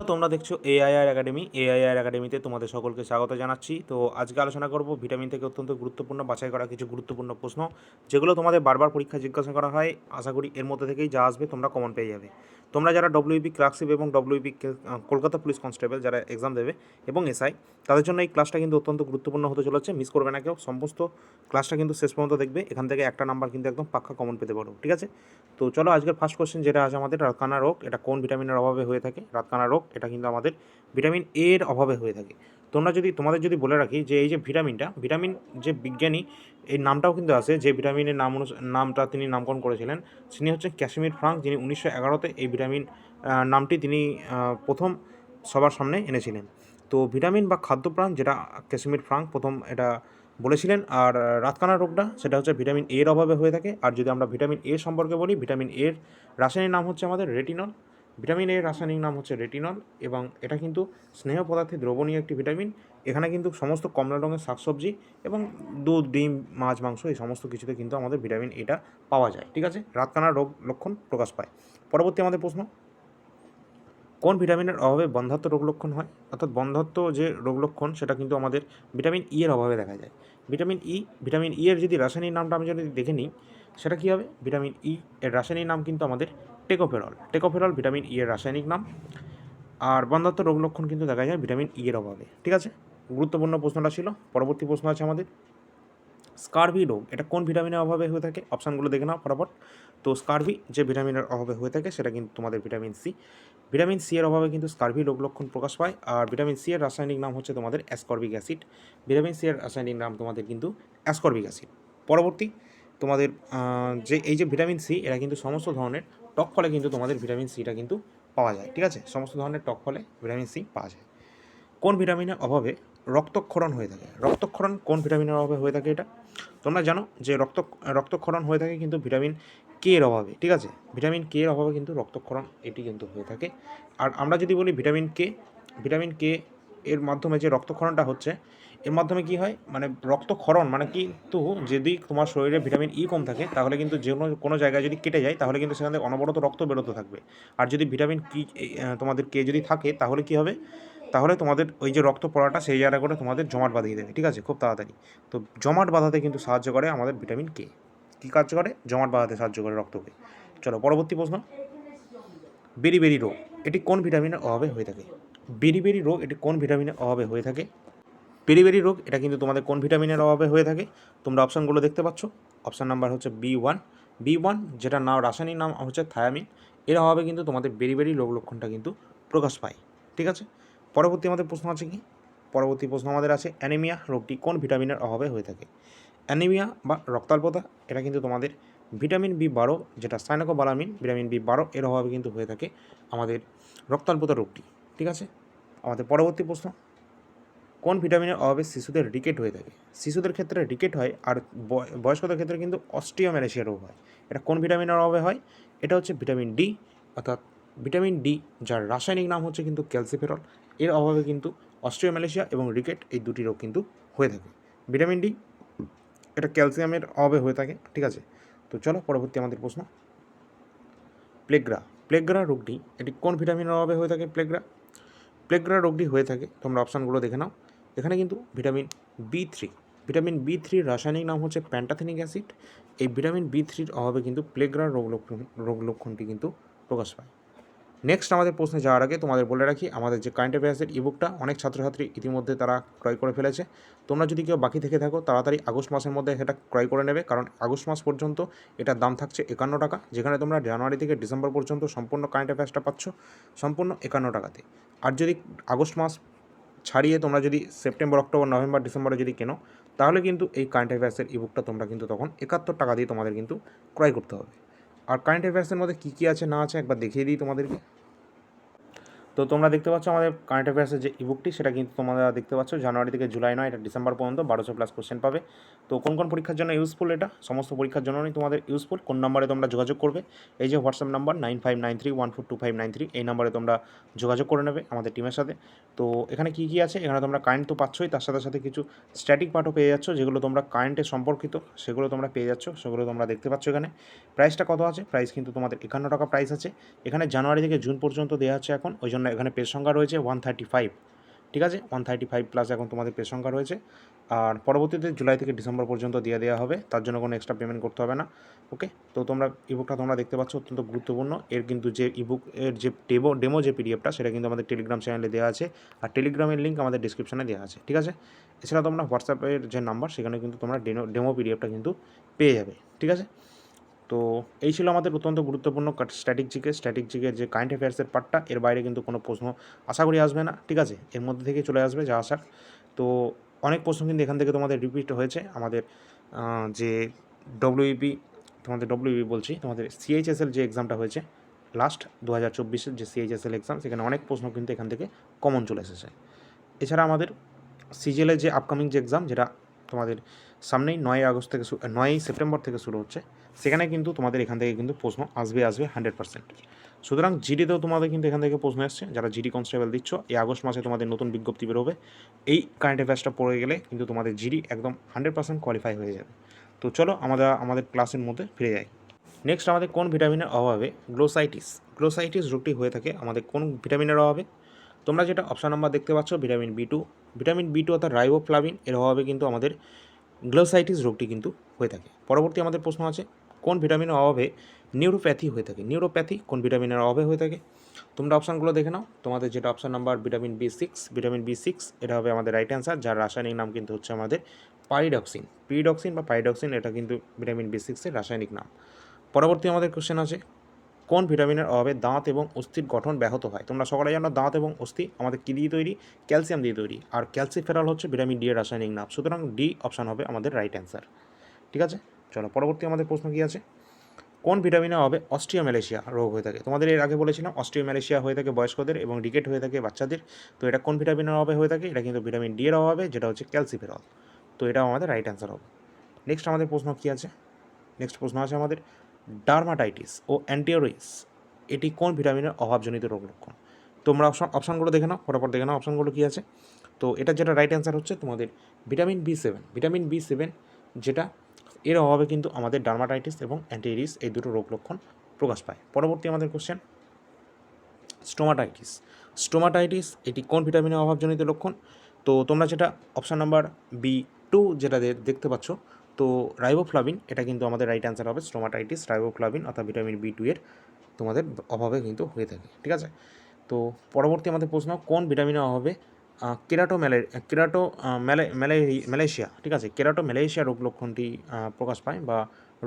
তোমরা দেখছ AIR academy AIR একাডেমিতে তোমাদের সকলকে স্বাগত জানাচ্ছি। তো আজকে আলোচনা করব ভিটামিন থেকে অত্যন্ত গুরুত্বপূর্ণ, বাছাই করা কিছু গুরুত্বপূর্ণ প্রশ্ন, যেগুলো তোমাদের বারবার পরীক্ষা জিজ্ঞাসা করা হয়। আশা করি এর মধ্যে থেকেই যা আসবে তোমরা কমন পেয়ে যাবে। তোমরা যারা ডব্লিউবি ক্লার্কশিপ এবং ডব্লিউবি কলকাতা পুলিশ কনস্টেবল যারা এক্সাম দেবে এবং এসআই তাদের জন্য এই ক্লাসটা কিন্তু অত্যন্ত গুরুত্বপূর্ণ হতে চলেছে। মিস করবে না কেউ। সমস্ত ক্লাসটা কিন্তু শেষ পর্যন্ত দেখবে। এখান থেকে একটা নাম্বার কিন্তু একদম পাক্কা কমন পেতে পারো। ঠিক আছে? তো চলো আজকের ফার্স্ট কোশ্চেন যেটা আছে আমাদের, রাতকানা রোগ। এটা কোন ভিটামিনের অভাবে হয়ে থাকে? রাতকানা রোগ, এটা কিন্তু আমাদের ভিটামিন এর অভাবে হয়ে থাকে। তোমরা যদি, তোমাদের যদি বলে রাখি যে এই যে ভিটামিনটা, ভিটামিন যে বিজ্ঞানী এই নামটাও কিন্তু আছে যে ভিটামিনের নাম নামটা তিনি নামকরণ করেছিলেন, তিনি হচ্ছেন ক্যাশমির ফ্রাঙ্ক, যিনি উনিশশো এগারোতে এই ভিটামিন নামটি তিনি প্রথম সবার সামনে এনেছিলেন। তো ভিটামিন বা খাদ্যপ্রাণ যেটা ক্যাশমির ফ্রাঙ্ক প্রথম এটা বলেছিলেন, আর রাতকানা রোগটা সেটা হচ্ছে ভিটামিন এর অভাবে হয়ে থাকে। আর যদি আমরা ভিটামিন এ সম্পর্কে বলি, ভিটামিন এর রাসায়নিক নাম হচ্ছে আমাদের রেটিনল। ভিটামিন এর রাসায়নিক নাম হচ্ছে রেটিনল এবং এটা কিন্তু স্নেহ পদার্থে দ্রবণীয় একটি ভিটামিন। এখানে কিন্তু সমস্ত কমলা রঙের শাকসবজি এবং দুধ, ডিম, মাছ, মাংস এই সমস্ত কিছুতে কিন্তু আমাদের ভিটামিন এটা পাওয়া যায়। ঠিক আছে? রাতকানা রোগ লক্ষণ প্রকাশ পায়। পরবর্তী আমাদের প্রশ্ন, কোন ভিটামিনের অভাবে বন্ধাত্ম রোগ লক্ষণ হয়? অর্থাৎ বন্ধাত্ম যে রোগ লক্ষণ, সেটা কিন্তু আমাদের ভিটামিন ই এর অভাবে দেখা যায়। ভিটামিন ই ভিটামিন ই এর যদি রাসায়নিক নামটা আমি যদি দেখে নিই, সেটা কী হবে? ভিটামিন ই এর রাসায়নিক নাম কিন্তু আমাদের টেকোফেরল। টেকোফেরল ভিটামিন ই এর রাসায়নিক নাম। আর বন্ধাত্ম রোগ লক্ষণ কিন্তু দেখা যায় ভিটামিন ই এর অভাবে। ঠিক আছে? গুরুত্বপূর্ণ প্রশ্নটা ছিল, পরবর্তী প্রশ্ন আছে আমাদের। স্কারভি রোগ, এটা কোন ভিটামিনের অভাবে হয়ে থাকে? অপশানগুলো দেখে নাও ফটাফট। তো স্কারভি যে ভিটামিনের অভাবে হয়ে থাকে, সেটা কিন্তু তোমাদের ভিটামিন সি ভিটামিন সি এর অভাবে কিন্তু স্কারভি রোগ লক্ষণ প্রকাশ পায়। আর ভিটামিন সি এর রাসায়নিক নাম হচ্ছে তোমাদের অ্যাসকর্বিক অ্যাসিড। ভিটামিন সি এর রাসায়নিক নাম তোমাদের কিন্তু অ্যাসকর্বিক অ্যাসিড। পরবর্তী তোমাদের যে, এই যে ভিটামিন সি এরা কিন্তু সমস্ত ধরনের টক ফলে কিন্তু তোমাদের ভিটামিন সিটা কিন্তু পাওয়া যায়, ঠিক আছে? সমস্ত ধরনের টক ফলে ভিটামিন সি পাওয়া যায়। কোন ভিটামিনের অভাবে রক্তক্ষরণ হয়ে থাকে? রক্তক্ষরণ কোন ভিটামিনের অভাবে হয়ে থাকে এটা? তোমরা জানো যে রক্ত, রক্তক্ষরণ হয়ে থাকে কিন্তু ভিটামিন কে এর অভাবে, ঠিক আছে? ভিটামিন কে এর অভাবে কিন্তু রক্তক্ষরণ এটি কিন্তু হয়ে থাকে। আর আমরা যদি বলি ভিটামিন কে ভিটামিন কে এর মাধ্যমে যে রক্তক্ষরণটা হচ্ছে এর মাধ্যমে কি হয়? মানে রক্তক্ষরণ মানে কিন্তু যদি তোমার শরীরে ভিটামিন ই কম থাকে, তাহলে কিন্তু যে কোনো কোনো জায়গায় যদি কেটে যায়, তাহলে কিন্তু সেখান থেকে অনবরত রক্ত বেরোতে থাকবে। আর যদি ভিটামিন কি তোমাদের কে যদি থাকে, তাহলে কি হবে? তাহলে তোমাদের ওই যে রক্ত পড়াটা সেই জায়গা করে তোমাদের জমাট বাঁধিয়ে দেবে, ঠিক আছে? খুব তাড়াতাড়ি। তো জমাট বাঁধাতে কিন্তু সাহায্য করে আমাদের ভিটামিন কে কী কাজ করে? জমাট বাঁধাতে সাহায্য করে রক্তকে। চলো, পরবর্তী প্রশ্ন। বেরি বেরি রোগ, এটি কোন ভিটামিনের অভাবে হয়ে থাকে? বেরি বেরি রোগ, এটি কোন ভিটামিনের অভাবে হয়ে থাকে? বেরি রোগ, এটা কিন্তু তোমাদের কোন ভিটামিনের অভাবে হয়ে থাকে, তোমরা অপশানগুলো দেখতে পাচ্ছ। অপশান নাম্বার হচ্ছে বি ওয়ান। বি ওয়ান, যেটার নাম, রাসায়নিক নাম হচ্ছে থায়ামিন। এর অভাবে কিন্তু তোমাদের বেরি বেরি রোগ লক্ষণটা কিন্তু প্রকাশ পায়, ঠিক আছে? পরবর্তী আমাদের প্রশ্ন আছে কি? পরবর্তী প্রশ্ন আমাদের আছে, অ্যানিমিয়া রোগটি কোন ভিটামিনের অভাবে হয়ে থাকে? অ্যানিমিয়া বা রক্তাল্পতা, এটা কিন্তু তোমাদের ভিটামিন বি বারো, যেটা সাইনোকোবালামিন, ভিটামিন বি বারো, এর অভাবে কিন্তু হয়ে থাকে আমাদের রক্তাল্পতা রোগটি, ঠিক আছে? আমাদের পরবর্তী প্রশ্ন। কোন ভিটামিনের অভাবে শিশুদের রিকেট হয়ে থাকে? শিশুদের ক্ষেত্রে রিকেট হয় আর বয়- বয়স্কদের ক্ষেত্রে কিন্তু অস্ট্রিওম্যালেশিয়া রোগ হয়। এটা কোন ভিটামিনের অভাবে হয়? এটা হচ্ছে ভিটামিন ডি, অর্থাৎ ভিটামিন ডি, যার রাসায়নিক নাম হচ্ছে কিন্তু ক্যালসিফেরল। এর অভাবে কিন্তু অস্ট্রিওম্যালেশিয়া এবং রিকেট এই দুটি রোগ কিন্তু হয়ে থাকে। ভিটামিন ডি, এটা ক্যালসিয়ামের অভাবে হয়ে থাকে, ঠিক আছে? তো চলো পরবর্তী আমাদের প্রশ্ন। প্লেগ্রা প্লেগ্রা রোগটি, এটি কোন ভিটামিনের অভাবে হয়ে থাকে? প্লেগ্রা। প্লেগ্রা রোগটি হয়ে থাকে, তোমরা অপশানগুলো দেখে নাও। এখানে কিন্তু vitamin B three vitamin B থ্রির রাসায়নিক নাম হচ্ছে প্যান্টাথেনিক অ্যাসিড এই ভিটামিন বি থ্রির অভাবে কিন্তু প্লেগ্রা রোগ লক্ষণ, রোগ লক্ষণটি কিন্তু প্রকাশ পায়। নেক্সট আমাদের প্রশ্নে যাওয়ার আগে তোমাদের বলে রাখি, আমাদের যে কারেন্ট অ্যাফেয়ার্সের ইবুকটা অনেক ছাত্রছাত্রী ইতিমধ্যে তারা ক্রয় করে ফেলেছে। তোমরা যদি কেউ বাকি থেকে থাকো, তাড়াতাড়ি আগস্ট মাসের মধ্যে সেটা ক্রয় করে নেবে, কারণ আগস্ট মাস পর্যন্ত এটার দাম থাকছে একান্ন টাকা। যেখানে তোমরা জানুয়ারি থেকে ডিসেম্বর পর্যন্ত সম্পূর্ণ কারেন্ট অ্যাফেয়ার্সটা পাচ্ছ, সম্পূর্ণ একান্ন টাকাতে। আর যদি আগস্ট মাস ছাড়িয়ে তোমরা যদি সেপ্টেম্বর, অক্টোবর, নভেম্বর, ডিসেম্বরে যদি কেনো, তাহলে কিন্তু এই কারেন্ট অ্যাফেয়ার্সের ইবুকটা তোমরা কিন্তু তখন একাত্তর টাকা দিয়ে তোমাদের কিন্তু ক্রয় করতে হবে। আর কারেন্ট অ্যাফেয়ার্সের মধ্যে কী কী আছে না আছে একবার দেখিয়ে দিই তোমাদেরকে। তো তোমরা দেখতে পাচ্ছ আমাদের কারেন্ট অ্যাফেয়ার্সের যে ইবুকটি সেটা কিন্তু তোমরা দেখতে পাচ্ছ। জানুয়ারি থেকে জুলাই নয়, এটা ডিসেম্বর পর্যন্ত বারোশো প্লাস কোশ্চেন পাবে। তো কোন কোন পরীক্ষার জন্য ইউজফুল এটা? সমস্ত পরীক্ষার জন্যই তোমাদের ইউজফুল কোন নম্বরে তোমরা যোগাযোগ করবে? এই যে WhatsApp number nine five nine three one four two five nine three এই নাম্বারে তোমরা যোগাযোগ করে নেবে আমাদের টিমের সাথে। তো এখানে কী কী আছে? এখানে তোমরা কারেন্ট তো পাচ্ছই, তার সাথে সাথে কিছু স্ট্যাটিক পার্টও পেয়ে যাচ্ছ, যেগুলো তোমরা কারেন্টের সম্পর্কিত, সেগুলো তোমরা পেয়ে যাচ্ছ, সেগুলো তোমরা দেখতে পাচ্ছ এখানে। প্রাইসটা কত আছে? প্রাইস কিন্তু তোমাদের একান্ন টাকা প্রাইস আছে। এখানে জানুয়ারি থেকে জুন পর্যন্ত দেওয়া হচ্ছে এখন, ওই জন্য জন্য এখানে পেজ সংখ্যা রয়েছে ওয়ান থার্টি ফাইভ ঠিক আছে? ওয়ান থার্টি ফাইভ প্লাস এখন তোমাদের পেজ সংখ্যা রয়েছে। আর পরবর্তীতে জুলাই থেকে ডিসেম্বর পর্যন্ত দিয়ে দেওয়া হবে। তার জন্য কোনো এক্সট্রা পেমেন্ট করতে হবে না। ওকে তো তোমরা ইবুকটা তোমরা দেখতে পাচ্ছ অত্যন্ত গুরুত্বপূর্ণ। এর কিন্তু যে ইবুক এর যে ডেমো ডেমো যে পিডিএফটা সেটা কিন্তু আমাদের টেলিগ্রাম চ্যানেলে দেওয়া আছে। আর টেলিগ্রামের লিঙ্ক আমাদের ডিসক্রিপশনে দেওয়া আছে। ঠিক আছে? এছাড়া তোমরা হোয়াটসঅ্যাপের যে নাম্বার সেখানে কিন্তু তোমরা ডেমো পিডিএফটা কিন্তু পেয়ে যাবে। ঠিক আছে? তো এই ছিল আমাদের অত্যন্ত গুরুত্বপূর্ণ স্ট্যাটিক জিকে স্ট্যাটিক জিকের যে কারেন্ট অ্যাফেয়ার্সের পার্টটা এর বাইরে কিন্তু কোনো প্রশ্ন আশা করি আসবে না, ঠিক আছে? এর মধ্যে থেকে চলে আসবে যা আসার তো অনেক প্রশ্ন কিন্তু এখান থেকে তোমাদের রিপিট হয়েছে। আমাদের যে ডব্লিউবি তোমাদের ডব্লিউবি বলছি, তোমাদের সিএইচএসএল যে এক্সামটা হয়েছে লাস্ট দু হাজার চব্বিশের যে সিএইচএসএল এক্সাম সেখানে অনেক প্রশ্ন কিন্তু এখান থেকে কমন চলে এসেছে। এছাড়া আমাদের সিজিএলের যে আপকামিং যে এক্সাম যেটা তোমাদের সামনেই নয় আগস্ট থেকে নয়ই সেপ্টেম্বর থেকে শুরু হচ্ছে। সেখানে কিন্তু তোমাদের এখান থেকে কিন্তু প্রশ্ন আসবে আসবে হান্ড্রেড পার্সেন্ট সুতরাং জিডিতেও তোমাদের কিন্তু এখান থেকে প্রশ্ন আসছে, যারা জিডি কনস্টেবল দিচ্ছ, এই আগস্ট মাসে তোমাদের নতুন বিজ্ঞপ্তি বেরোবে। এই কারেন্ট অ্যাফেয়ার্সটা পড়ে গেলে কিন্তু তোমাদের জিডি একদম হান্ড্রেড পার্সেন্ট কোয়ালিফাই হয়ে যাবে। তো চলো আমরা আমাদের ক্লাসের মধ্যে ফিরে যাই। নেক্সট আমাদের কোন ভিটামিনের অভাবে গ্লোসাইটিস গ্লোসাইটিস রোগটি হয়ে থাকে আমাদের কোন ভিটামিনের অভাবে? তোমরা যেটা অপশান নাম্বার দেখতে পাচ্ছ vitamin B two vitamin B two অর্থাৎ রাইবোফ্লাভিন এর অভাবে কিন্তু আমাদের গ্লোসাইটিস রোগটি কিন্তু হয়ে থাকে। পরবর্তী আমাদের প্রশ্ন আছে, কোন ভিটামিনের অভাবে নিউরোপ্যাথি হয়ে থাকে? নিউরোপ্যাথি কোন ভিটামিনের অভাবে হয়ে থাকে? তোমরা অপশানগুলো দেখে নাও। তোমাদের যেটা option number vitamin B six vitamin B six এটা হবে আমাদের রাইট অ্যান্সার যার রাসায়নিক নাম কিন্তু হচ্ছে আমাদের পাইডক্সিন পিডক্সিন বা পাইডক্সিন এটা কিন্তু ভিটামিন বি সিক্সের রাসায়নিক নাম। পরবর্তী আমাদের কোশ্চেন আছে কোন ভিটামিনের অভাবে দাঁত এবং অস্থির গঠন ব্যাহত হয়? তোমরা সকলে জানো দাঁত এবং অস্থি আমাদের কী দিয়ে তৈরি? ক্যালসিয়াম দিয়ে তৈরি। আর ক্যালসিফেরাল হচ্ছে ভিটামিন ডি এর রাসায়নিক নাম। সুতরাং ডি অপশান হবে আমাদের রাইট অ্যান্সার। ঠিক আছে? চলো পরবর্তী আমাদের প্রশ্ন কী আছে? কোন ভিটামিনের অভাবে অস্ট্রিওম্যালেশিয়া রোগ হয়ে থাকে? তোমাদের এর আগে বলেছিলাম অস্ট্রিওম্যালেশিয়া হয়ে থাকে বয়স্কদের এবং ডিকেট হয়ে থাকে বাচ্চাদের। তো এটা কোন ভিটামিনের অভাবে হয়ে থাকে? এটা কিন্তু ভিটামিন ডি এর অভাবে, যেটা হচ্ছে ক্যালসিফেরল। তো এটাও আমাদের রাইট অ্যান্সার হবে। নেক্সট আমাদের প্রশ্ন কী আছে? নেক্সট প্রশ্ন আছে আমাদের। ডার্মাটাইটিস ও অ্যান্টিওরিস, এটি কোন ভিটামিনের অভাবজনিত রোগ লক্ষণ? তোমরা অপশন, অপশানগুলো দেখে নাও ফটাফট দেখে নাও অপশানগুলো কী আছে। তো এটা যেটা রাইট অ্যান্সার হচ্ছে তোমাদের vitamin B seven vitamin B seven যেটা, এর অভাবে কিন্তু আমাদের ডার্মাটাইটিস এবং অ্যান্টিরিস এই দুটো রোগ লক্ষণ প্রকাশ পায়। পরবর্তী আমাদের কোশ্চেন স্টোমাটাইটিস স্টোমাটাইটিস এটি কোন ভিটামিনের অভাবজনিত লক্ষণ? তো তোমরা যেটা অপশান নাম্বার বি টু যেটা দেখতে পাচ্ছ তো রাইবোফ্লাভিন, এটা কিন্তু আমাদের রাইট অ্যান্সার হবে স্টোমাটাইটিস রাইবোফ্লাভিন অর্থাৎ ভিটামিন বি টু এর তোমাদের অভাবে কিন্তু হয়ে থাকে, ঠিক আছে? তো পরবর্তী আমাদের প্রশ্ন, কোন ভিটামিনের অভাবে কেরাটো ম্যালে কেরাটো ম্যালে ম্যালেশিয়া, ঠিক আছে? কেরাটো ম্যালেশিয়া রোগ লক্ষণটি প্রকাশ পায় বা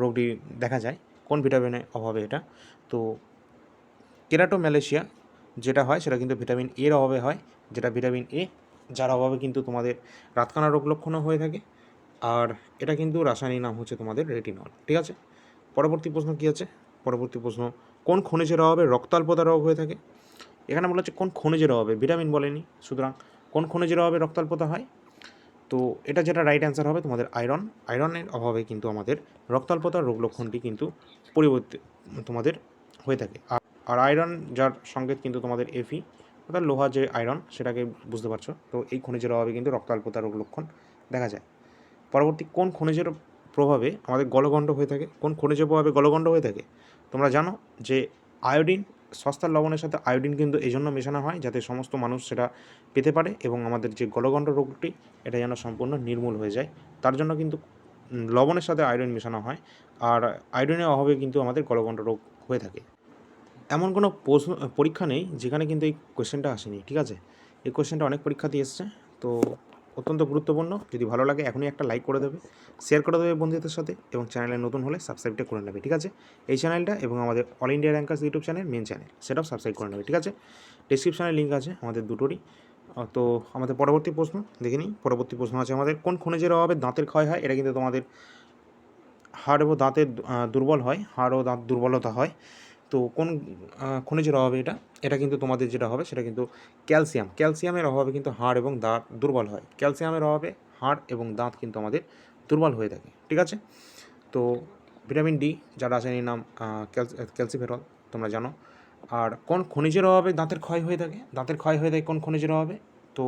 রোগটি দেখা যায়, কোন ভিটামিনের অভাবে এটা? তো কেরাটো ম্যালেশিয়া যেটা হয়, সেটা কিন্তু ভিটামিন এর অভাবে হয়, যেটা ভিটামিন এ যার অভাবে কিন্তু তোমাদের রাতকানা রোগ লক্ষণও হয়ে থাকে আর এটা কিন্তু রাসায়নিক নাম হচ্ছে তোমাদের রেটিনল ঠিক আছে? পরবর্তী প্রশ্ন কী আছে? পরবর্তী প্রশ্ন, কোন খনিজের অভাবে রক্তাল্পতা রোগ হয়ে থাকে? এখানে বলা হচ্ছে কোন খনিজের অভাবে, ভিটামিন বলেনি। সুতরাং কোন খনিজের অভাবে রক্তাল্পতা হয়? তো এটা যেটা রাইট অ্যান্সার হবে তোমাদের আয়রন আয়রনের অভাবে কিন্তু আমাদের রক্তাল্পতার রোগ লক্ষণটি কিন্তু পরিবর্তে, তোমাদের হয়ে থাকে। আর আর আয়রন যার সংকেত কিন্তু তোমাদের এফি অর্থাৎ লোহা যে আয়রন সেটাকে বুঝতে পারছ? তো এই খনিজের অভাবে কিন্তু রক্তাল্পতার রোগ লক্ষণ দেখা যায়। পরবর্তী কোন খনিজের প্রভাবে আমাদের গলগণ্ড হয়ে থাকে? কোন খনিজের প্রভাবে গলগণ্ড হয়ে থাকে? তোমরা জানো যে আয়োডিন, সস্তার লবণের সাথে আয়োডিন কিন্তু এই জন্য মেশানো হয় যাতে সমস্ত মানুষ সেটা পেতে পারে এবং আমাদের যে গলগণ্ড রোগটি, এটা যেন সম্পূর্ণ নির্মূল হয়ে যায়। তার জন্য কিন্তু লবণের সাথে আয়োডিন মেশানো হয় আর আয়োডিনের অভাবে কিন্তু আমাদের গলগণ্ড রোগ হয়ে থাকে। এমন কোনো প্রশ্ন, পরীক্ষা নেই যেখানে কিন্তু এই কোয়েশ্চেনটা আসেনি, ঠিক আছে? এই কোয়েশ্চেনটা অনেক পরীক্ষাতে এসছে, তো অত্যন্ত গুরুত্বপূর্ণ। যদি ভালো লাগে, এখনই একটা লাইক করে দেবে শেয়ার করে দেবে বন্ধুদের সাথে এবং চ্যানেলে নতুন হলে সাবস্ক্রাইবটা করে নেবে, ঠিক আছে? এই চ্যানেলটা এবং আমাদের all India rankers YouTube channel main channel সেটাও সাবস্ক্রাইব করে নেবে, ঠিক আছে? ডিসক্রিপশানে লিঙ্ক আছে আমাদের দুটোরই। তো আমাদের পরবর্তী প্রশ্ন, দেখে নিই। পরবর্তী প্রশ্ন আছে আমাদের, কোন খনিজের অভাবে দাঁতের ক্ষয় হয়? এটা কিন্তু তোমাদের হাড় ও দাঁতের দুর্বল হয়, হাড় ও দাঁত দুর্বলতা হয়। তো কোন খনিজের অভাবে এটা? এটা কিন্তু তোমাদের যেটা হবে সেটা কিন্তু ক্যালসিয়াম। ক্যালসিয়ামের অভাবে কিন্তু হাড় এবং দাঁত দুর্বল হয়। ক্যালসিয়ামের অভাবে হাড় এবং দাঁত কিন্তু আমাদের দুর্বল হয়ে থাকে, ঠিক আছে? তো ভিটামিন ডি, যার রাসায়নিক নাম ক্যালসিফেরল, তোমরা জানো। আর কোন খনিজের অভাবে দাঁতের ক্ষয় হয়ে থাকে? দাঁতের ক্ষয় হয়ে থাকে কোন খনিজের অভাবে? তো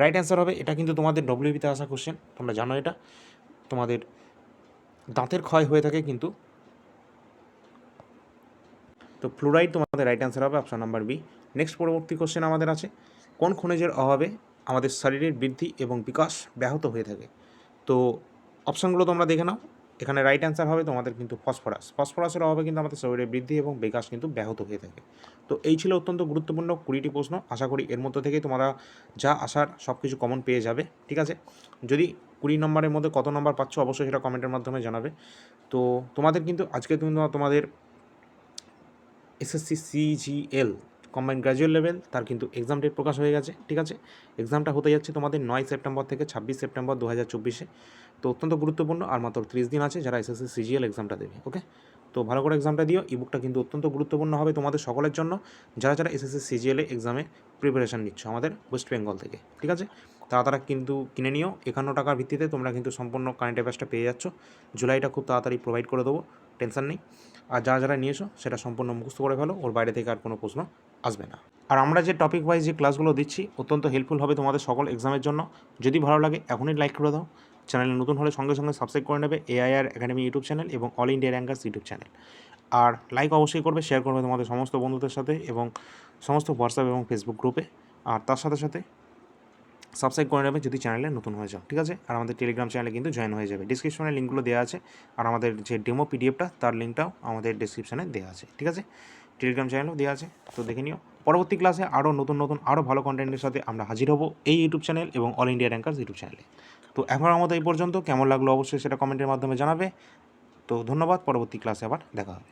রাইট অ্যান্সার হবে, এটা কিন্তু তোমাদের ডব্লিউবিতে আসা কোশ্চেন তোমরা জানো এটা। তোমাদের দাঁতের ক্ষয় হয়ে থাকে কিন্তু তো ফ্লোরাইড তোমাদের রাইট অ্যান্সার হবে অপশন নাম্বার বি নেক্সট পরবর্তী কোশ্চেন আমাদের আছে, কোন খনিজের অভাবে আমাদের শরীরের বৃদ্ধি এবং বিকাশ ব্যাহত হয়ে থাকে? তো অপশানগুলো তোমরা দেখে নাও, এখানে রাইট অ্যান্সার হবে তোমাদের কিন্তু ফসফরাস ফসফরাসের অভাবে কিন্তু আমাদের শরীরের বৃদ্ধি এবং বিকাশ কিন্তু ব্যাহত হয়ে থাকে। তো এই ছিল অত্যন্ত গুরুত্বপূর্ণ কুড়িটি প্রশ্ন, আশা করি এর মধ্যে থেকেই তোমরা যা আসার সব কিছু কমন পেয়ে যাবে, ঠিক আছে? যদি কুড়ি নম্বরের মধ্যে কত নম্বর পাচ্ছ, অবশ্যই সেটা কমেন্টের মাধ্যমে জানাবে। তো তোমাদের কিন্তু, আজকে তুমি তোমাদের SSC CGL combined graduate level তার কিন্তু এক্সাম ডেট প্রকাশ হয়ে গেছে, ঠিক আছে? এক্সামটা হতে যাচ্ছে তোমাদের নয় সেপ্টেম্বর থেকে ছাব্বিশ সেপ্টেম্বর দু হাজার চব্বিশে। তো অত্যন্ত গুরুত্বপূর্ণ, আর মাত্র ত্রিশ দিন আছে যারা এসএসসি সিজিএল এক্সামটা দেবে ওকে তো ভালো করে এক্সামটা দিও ইবুকটা কিন্তু অত্যন্ত গুরুত্বপূর্ণ হবে তোমাদের সকলের জন্য, যারা যারা এসএসসি সিজিএল এক্সামে প্রিপারেশন নিচ্ছ আমাদের ওয়েস্ট বেঙ্গল থেকে, ঠিক আছে? তারা কিন্তু কিনে নিও, একান্ন টাকার ভিত্তিতে তোমরা কিন্তু সম্পূর্ণ কারেন্ট অ্যাফেয়ার্সটা পেয়ে যাচ্ছ। জুলাইটা খুব তাড়াতাড়ি প্রোভাইড করে দেবো টেনশন নেই। আর যা যারা নিয়েছো, সেটা সম্পূর্ণ মুখস্থ করে ফেলো, ওর বাইরে থেকে আর কোনো প্রশ্ন আসবে না। আর আমরা যে টপিক ওয়াইজ যে ক্লাসগুলো দিচ্ছি, অত্যন্ত হেল্পফুল হবে তোমাদের সকল এক্সামের জন্য। যদি ভালো লাগে, এখনই লাইক করে দাও। চ্যানেলে নতুন হলে সঙ্গে সঙ্গে সাবস্ক্রাইব করে নেবে এআইআর একাডেমি ইউটিউব চ্যানেল এবং all India rankers YouTube channel আর লাইক অবশ্যই করবে শেয়ার করবে তোমাদের সমস্ত বন্ধুদের সাথে এবং সমস্ত হোয়াটসঅ্যাপ এবং ফেসবুক গ্রুপে আর তার সাথে সাথে সাবস্ক্রাইব করে নেবে যদি চ্যানেলে নতুন হয়ে যাও, ঠিক আছে? আর আমাদের টেলিগ্রাম চ্যানেলে কিন্তু জয়েন হয়ে যাবে। ডিসক্রিপশনে লিঙ্কগুলো দেওয়া আছে। আর আমাদের যে ডেমো পিডিএফটা তার লিঙ্কটাও আমাদের ডিসক্রিপশনে দেওয়া আছে, ঠিক আছে? টেলিগ্রাম চ্যানেলও দেওয়া আছে। তো দেখে নিও। পরবর্তী ক্লাসে আরও নতুন নতুন আরও ভালো কন্টেন্টের সাথে আমরা হাজির হব এই ইউটিউব চ্যানেল এবং অল ইন্ডিয়া র্যাঙ্কার্স ইউটিউব চ্যানেলে তো এখন আমাদের এই পর্যন্ত। কেমন লাগল অবশ্যই সেটা কমেন্টের মাধ্যমে জানাবে। তো ধন্যবাদ। পরবর্তী ক্লাসে আবার দেখা হবে।